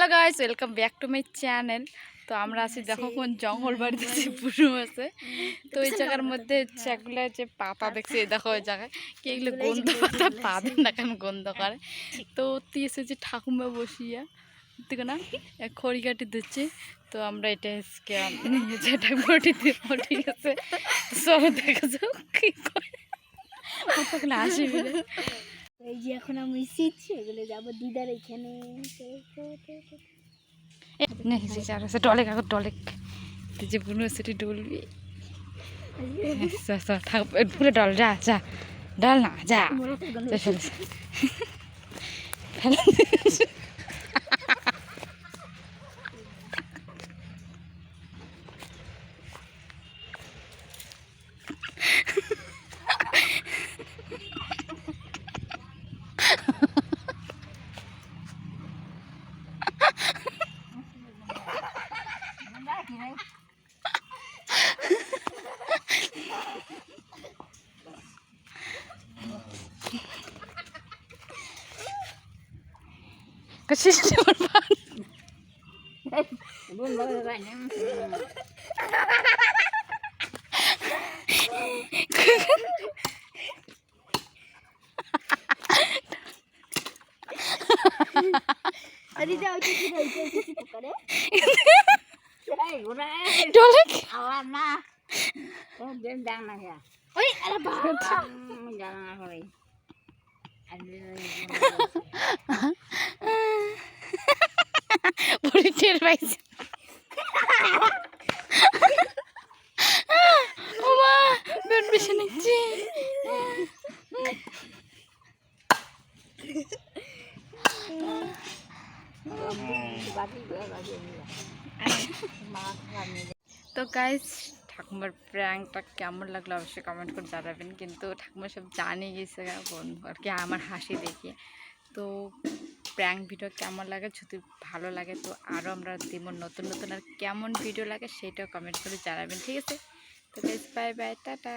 Hello guys welcome back to my channel তো আমরা আছি দেখো কোন জঙ্গল বাড়িতে যে পুরো আছে তো ওই জায়গার মধ্যে এগুলো যে পাতা দেখছি এই দেখো ওই জায়গায় কি এগুলো গন্ধ পাতা পাবেন না কেন গন্ধ করে তো তুই এসেছে ঠাকুমা বসিয়া ঠিক না খড়ি কাটি দিচ্ছে তো আমরা এটা আজকে যেটা দিব ঠিক আছে চলো দেখা যাও কি করে। আসবে এই যে এখন আমি শিখছি এগুলো যাব দিদার এখানে। ডলে কাকর ডলে যে বুনো সেটি ডলবি। পুরো ডল যা যা। ডল না যা। যা ফেলে ফেলে কষিস আমার ভাই দিদা ওইটা কি ওইটা কি করে ডলে ওই আরে বাবা পরে টের পাইছে। ও মা বেড বেশি নিচ্ছি। তো গাইজ ঠাকুমার প্র্যাঙ্কটা কেমন লাগল অবশ্যই কমেন্ট করে জানাবেন, কিন্তু ঠাকুমা সব জানে গেছে, বন্ধু, আর কি আমার হাসি দেখে। তো প্র্যাঙ্ক ভিডিও কেমন লাগে যদি ভালো লাগে তো আরও আমরা দিব নতুন নতুন আর কেমন ভিডিও লাগে সেটাও কমেন্ট করে জানাবেন, ঠিক আছে? তো বেশ বাই বাই টাটা!